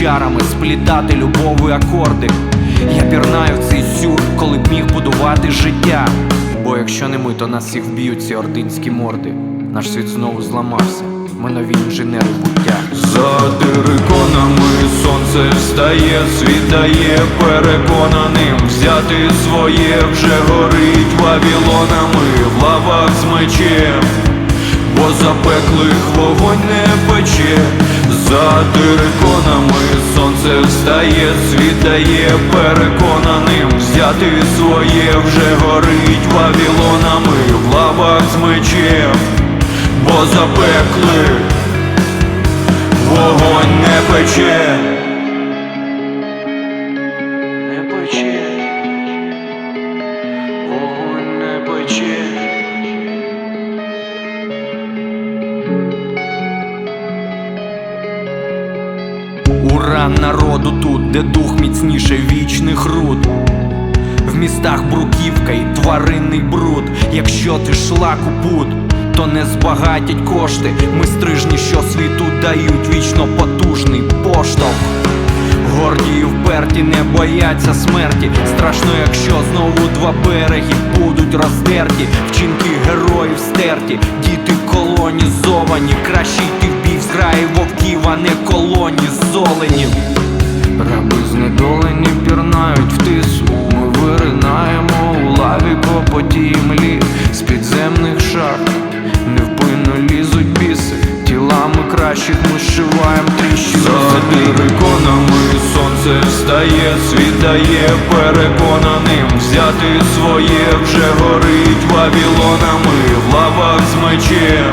чарами, сплітати любові акорди. Я пірнаю в цей сюр, коли б міг будувати життя. Бо якщо не ми, то нас всіх вб'ють ці ординські морди. Наш світ знову зламався. Ми нові інженери буття. За териконами сонце встає, світає переконаним взяти своє вже горить вавілонами в лавах з мечем, бо запеклих вогонь не пече, за териконами сонце встає, світає переконаним. Взяти своє вже горить вавілонами в лавах з мечем, бо запеклих Вогонь не пече, Не пече, вогонь не пече. Ура народу тут, де дух міцніше вічних руд. В містах бруківка і тваринний бруд. Якщо ти шлак у пут, то не збагатять кошти. Ми стрижні, що світу дають вічно потужний поштовх. Горді і вперті не бояться смерті. Страшно, якщо знову два береги будуть роздерті. Вчинки героїв стерті, діти колонізовані. Краще йти в бій в зграї вовків, а не колоні золенів. Раби знедолені пірнають в тису. Ми виринаємо у лаві по потій млі з підземних шахт. Невпинно лізуть біси, тілами кращих ми зшиваємо тріщини. за землі. сонце встає, світає переконаним взяти своє вже горить вавілонами в лавах з мечем,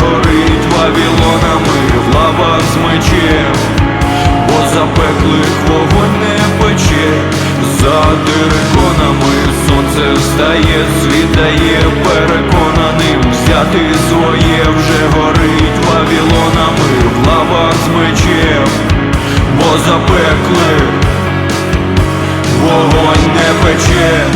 горить вавілонами в лавах з мечем, бо запеклих вогонь не пече, за териконами сонце встає, світає переконаним. Взяти своє вже горить вавілонами в лавах з мечем, бо запеклих Вогонь не пече,